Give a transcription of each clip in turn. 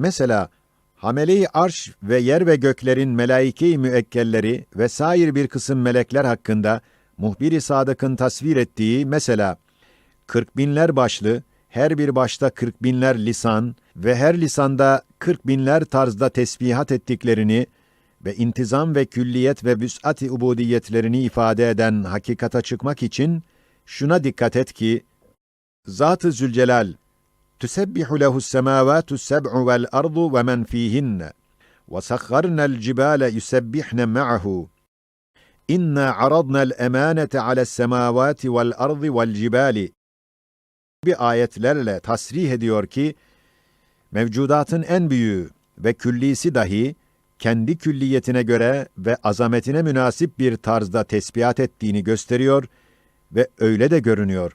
Mesela hamele-i arş ve yer ve göklerin melaike-i müekkelleri ve sair bir kısım melekler hakkında muhbir-i sadıkın tasvir ettiği mesela kırk binler başlı, her bir başta kırk binler lisan ve her lisanda kırk binler tarzda tesbihat ettiklerini ve intizam ve külliyet ve vüs'at-i ubudiyetlerini ifade eden hakikata çıkmak için şuna dikkat et ki Zat-ı Zülcelal ardu ve men fîhinne ve sakharna'l cibâle yusebbihne ma'ahu İnna aradna'l emânete ale's semâvâti vel ardı vel cibâli bir ayetlerle tasrih ediyor ki mevcudatın en büyüğü ve küllisi dahi kendi külliyetine göre ve azametine münasip bir tarzda tesbihat ettiğini gösteriyor ve öyle de görünüyor.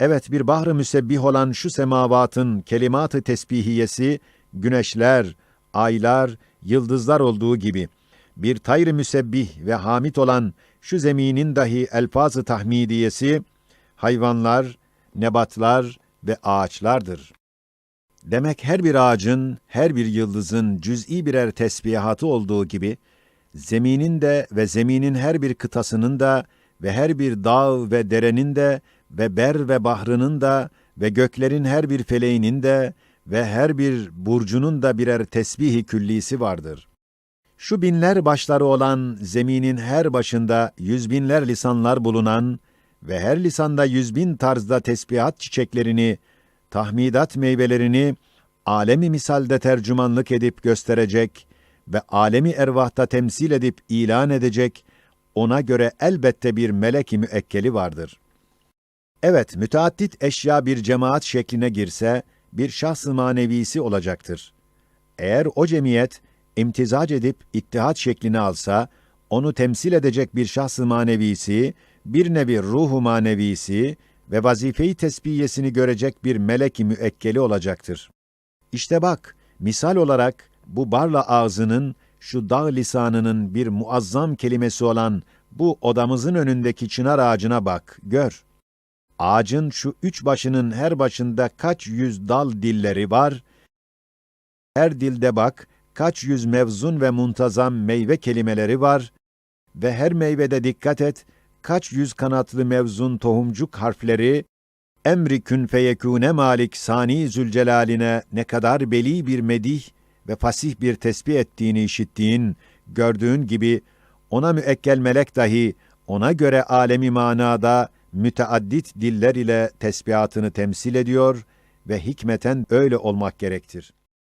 Evet bir bahr-ı müsebbih olan şu semavatın kelimat-ı tesbihiyesi güneşler, aylar, yıldızlar olduğu gibi bir tayr-ı müsebbih ve hamit olan şu zeminin dahi elfaz-ı tahmidiyesi hayvanlar, nebatlar ve ağaçlardır. Demek her bir ağacın, her bir yıldızın cüz'i birer tesbihatı olduğu gibi, zeminin de ve zeminin her bir kıtasının da ve her bir dağ ve derenin de ve ber ve bahrının da ve göklerin her bir feleğinin de ve her bir burcunun da birer tesbihi küllisi vardır. Şu binler başları olan zeminin her başında yüz binler lisanlar bulunan ve her lisanda yüz bin tarzda tesbihat çiçeklerini, tahmidat meyvelerini alemi misalde tercümanlık edip gösterecek ve alemi ervahta temsil edip ilan edecek, ona göre elbette bir melek-i müekkeli vardır. Evet, müteaddit eşya bir cemaat şekline girse, bir şahs-ı manevisi olacaktır. Eğer o cemiyet, imtizac edip ittihat şeklini alsa, onu temsil edecek bir şahs-ı manevisi, bir nevi ruhu manevisi ve vazife-i tesbiyesini görecek bir melek-i müekkeli olacaktır. İşte bak, misal olarak bu barla ağzının, şu dağ lisanının bir muazzam kelimesi olan bu odamızın önündeki çınar ağacına bak, gör. Ağacın şu üç başının her başında kaç yüz dal dilleri var, her dilde bak, kaç yüz mevzun ve muntazam meyve kelimeleri var? Ve her meyvede dikkat et, kaç yüz kanatlı mevzun tohumcuk harfleri, emri kün feyekûne malik sani zülcelaline ne kadar beli bir medih ve fasih bir tesbih ettiğini işittiğin, gördüğün gibi, ona müekkel melek dahi, ona göre alemi manada, müteaddit diller ile tesbihatını temsil ediyor ve hikmeten öyle olmak gerektir.